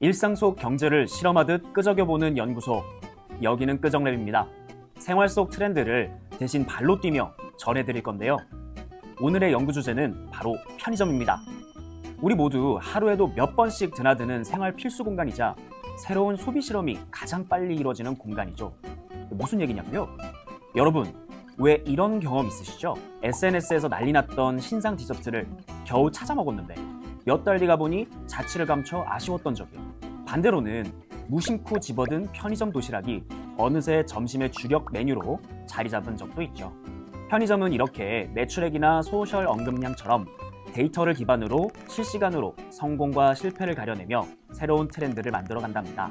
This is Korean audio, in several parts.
일상 속 경제를 실험하듯 끄적여보는 연구소. 여기는 끄적랩입니다. 생활 속 트렌드를 대신 발로 뛰며 전해드릴 건데요. 오늘의 연구 주제는 바로 편의점입니다. 우리 모두 하루에도 몇 번씩 드나드는 생활 필수 공간이자 새로운 소비 실험이 가장 빨리 이루어지는 공간이죠. 무슨 얘기냐면요. 여러분, 왜 이런 경험 있으시죠? SNS에서 난리 났던 신상 디저트를 겨우 찾아 먹었는데 몇 달 뒤가 보니 자취를 감춰 아쉬웠던 적이요. 반대로는 무심코 집어든 편의점 도시락이 어느새 점심의 주력 메뉴로 자리 잡은 적도 있죠. 편의점은 이렇게 매출액이나 소셜 언급량처럼 데이터를 기반으로 실시간으로 성공과 실패를 가려내며 새로운 트렌드를 만들어 간답니다.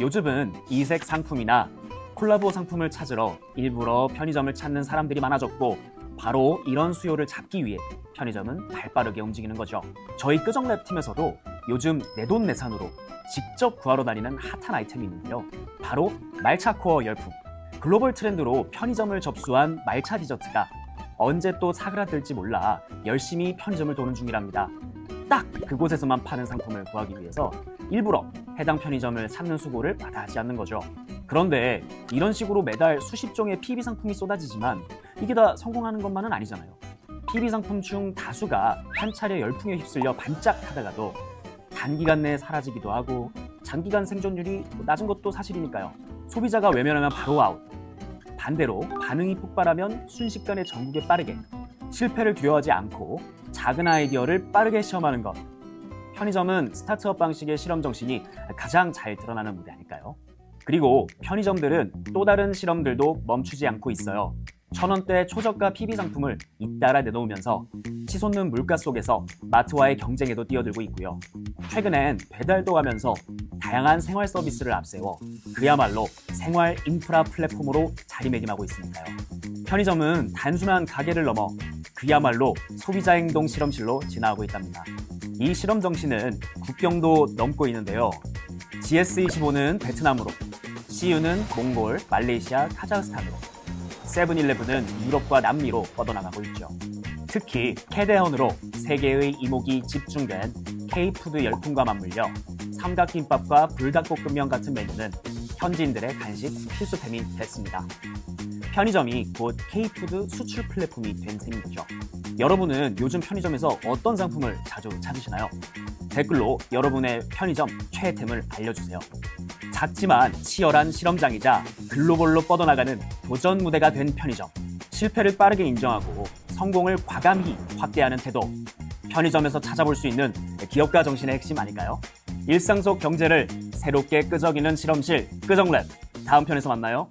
요즘은 이색 상품이나 콜라보 상품을 찾으러 일부러 편의점을 찾는 사람들이 많아졌고 바로 이런 수요를 잡기 위해 편의점은 발빠르게 움직이는 거죠. 저희 끄정랩 팀에서도 요즘 내돈내산으로 직접 구하러 다니는 핫한 아이템이 있는데요. 바로 말차 코어 열풍. 글로벌 트렌드로 편의점을 접수한 말차 디저트가 언제 또 사그라들지 몰라 열심히 편의점을 도는 중이랍니다. 딱 그곳에서만 파는 상품을 구하기 위해서 일부러 해당 편의점을 찾는 수고를 마다하지 않는 거죠. 그런데 이런 식으로 매달 수십 종의 PB 상품이 쏟아지지만 이게 다 성공하는 것만은 아니잖아요. PB 상품 중 다수가 한 차례 열풍에 휩쓸려 반짝하다가도 단기간 내에 사라지기도 하고 장기간 생존율이 낮은 것도 사실이니까요. 소비자가 외면하면 바로 아웃. 반대로 반응이 폭발하면 순식간에 전국에 빠르게 실패를 두려워하지 않고 작은 아이디어를 빠르게 시험하는 것. 편의점은 스타트업 방식의 실험 정신이 가장 잘 드러나는 무대 아닐까요? 그리고 편의점들은 또 다른 실험들도 멈추지 않고 있어요. 천 원대 초저가 PB 상품을 잇따라 내놓으면서 치솟는 물가 속에서 마트와의 경쟁에도 뛰어들고 있고요. 최근엔 배달도 하면서 다양한 생활 서비스를 앞세워 그야말로 생활 인프라 플랫폼으로 자리매김하고 있으니까요. 편의점은 단순한 가게를 넘어 그야말로 소비자 행동 실험실로 진화하고 있답니다. 이 실험 정신은 국경도 넘고 있는데요. GS25는 베트남으로, CU는 몽골, 말레이시아, 카자흐스탄으로, 세븐일레븐은 유럽과 남미로 뻗어나가고 있죠. 특히 캐대헌으로 세계의 이목이 집중된 K푸드 열풍과 맞물려 삼각김밥과 불닭볶음면 같은 메뉴는 현지인들의 간식 필수템이 됐습니다. 편의점이 곧 K푸드 수출 플랫폼이 된 셈이죠. 여러분은 요즘 편의점에서 어떤 상품을 자주 찾으시나요? 댓글로 여러분의 편의점 최애템을 알려주세요. 작지만 치열한 실험장이자 글로벌로 뻗어나가는 도전 무대가 된 편의점. 실패를 빠르게 인정하고 성공을 과감히 확대하는 태도. 편의점에서 찾아볼 수 있는 기업가 정신의 핵심 아닐까요? 일상 속 경제를 새롭게 끄적이는 실험실 끄적랩 다음 편에서 만나요.